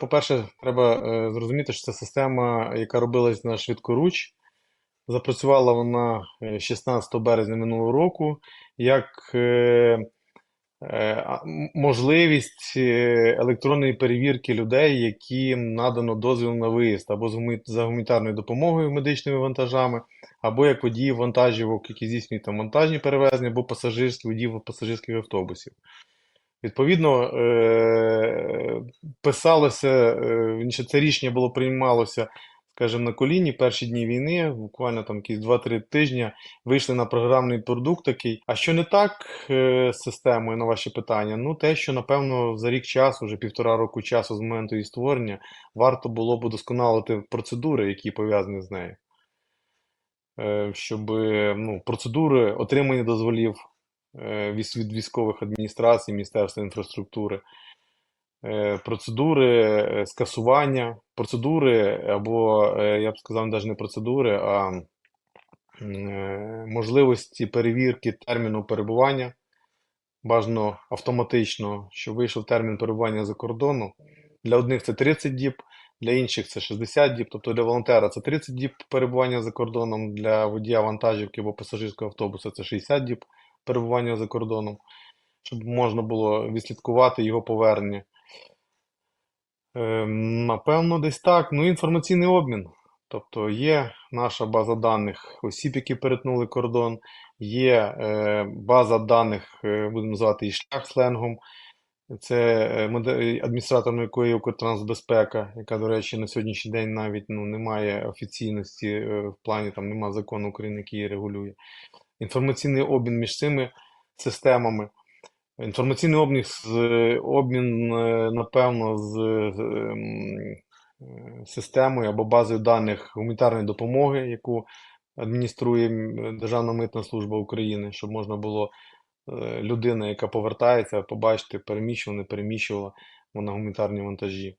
По-перше, треба е, зрозуміти, що це система, яка робилась на швидкоруч. Запрацювала вона е, 16 березня минулого року як е, е, можливість е, електронної перевірки людей, яким надано дозвіл на виїзд або за гуманітарною допомогою медичними вантажами, або як водіїв вантажівок, які здійснюють там вантажні перевезення, або пасажирські водіїв пасажирських автобусів. Відповідно, е, писалося, е, це рішення було приймалося, скажімо, на коліні перші дні війни, буквально там якісь 2-3 тижні вийшли на програмний продукт такий. А що не так е, з системою на ваші питання? Ну, те, що напевно за рік часу, вже півтора року часу з моменту її створення, варто було б удосконалити процедури, які пов'язані з нею. Щоб ну, процедури отримання дозволів від від військових адміністрацій, Міністерства інфраструктури, е, процедури е, скасування, процедури, або е, я б сказав, навіть не процедури, а е, можливості перевірки терміну перебування, бажано автоматично, що вийшов термін перебування за кордону. Для одних це 30 діб, для інших це 60 діб, тобто для волонтера це 30 діб перебування за кордоном, для водія вантажівки або пасажирського автобуса це 60 діб перебування за кордоном, щоб можна було відслідкувати його повернення. Е, Напевно, десь так. Ну, інформаційний обмін. Тобто є наша база даних осіб, які перетнули кордон, є е, база даних, е, будемо називати її шлях сленгом. Це е, адміністратором якої Укртрансбезпека, яка, до речі, на сьогоднішній день навіть ну, не має офіційності е, в плані, там немає закону України, який її регулює. Інформаційний обмін між цими системами. Інформаційний обмін, обмін, е, напевно, з з, ем, е, системою або базою даних гуманітарної допомоги, яку адмініструє Державна митна служба України, щоб можна було е, людина, яка повертається, побачити, переміщувала, не переміщувала вона гуманітарні вантажі.